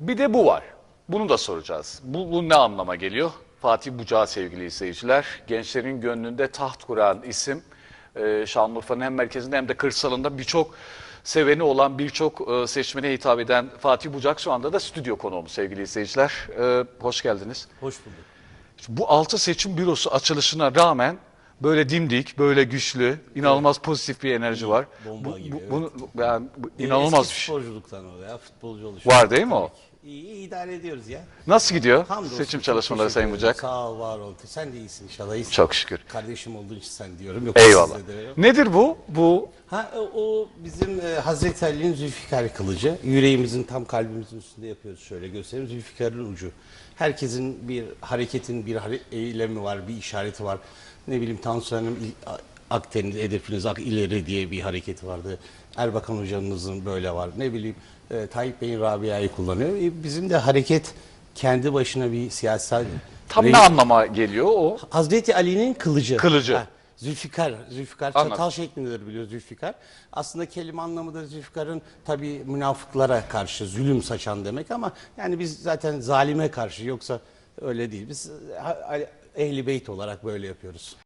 Bir de bu var. Bunu da soracağız. Bu, bu ne anlama geliyor? Fatih Bucağı sevgili izleyiciler. Gençlerin gönlünde taht kuran isim. Ee, Şanlıurfa'nın hem merkezinde hem de kırsalında birçok seveni olan, birçok e, seçmene hitap eden Fatih Bucak şu anda da stüdyo konuğumuz sevgili izleyiciler. Ee, hoş geldiniz. Hoş bulduk. Bu altı seçim bürosu açılışına rağmen böyle dimdik, böyle güçlü, inanılmaz pozitif bir enerji var. bomba Bu- gibi, bu- bunu, yani bu inanılmaz Eski bir şey. sporculuktan o ya futbolcu oluşu. Var değil mi o? İyi, iyi idare ediyoruz ya. Nasıl gidiyor Hamdolsun, seçim çok çalışmaları teşekkür Sayın ederim. Bucak? Sağ ol, var ol. Sen de iyisin inşallah. iyisin. Çok şükür. Kardeşim olduğun için sen diyorum. Yoksa Eyvallah. size de yok. Nedir bu? Bu Ha o, o bizim e, Hazreti Ali'nin Zülfikar kılıcı. Yüreğimizin tam kalbimizin üstünde yapıyoruz şöyle göstereyim. Zülfikar'ın ucu. Herkesin bir hareketin bir hare- eylemi var, bir işareti var. Ne bileyim Tansu Hanım il- A- Akdeniz, hedefiniz ak ileri diye bir hareketi vardı. Erbakan hocamızın böyle var. Ne bileyim e, Tayyip Bey'in Rabia'yı kullanıyor. E, bizim de hareket kendi başına bir siyasal... tam ne anlama geliyor o? Hazreti Ali'nin kılıcı. Kılıcı. Ha, Zülfikar, Zülfikar Anladım. çatal şeklindedir biliyor Zülfikar. Aslında kelime anlamı da Zülfikar'ın tabii münafıklara karşı zulüm saçan demek ama yani biz zaten zalime karşı yoksa öyle değil. Biz e, ehli beyt olarak böyle yapıyoruz.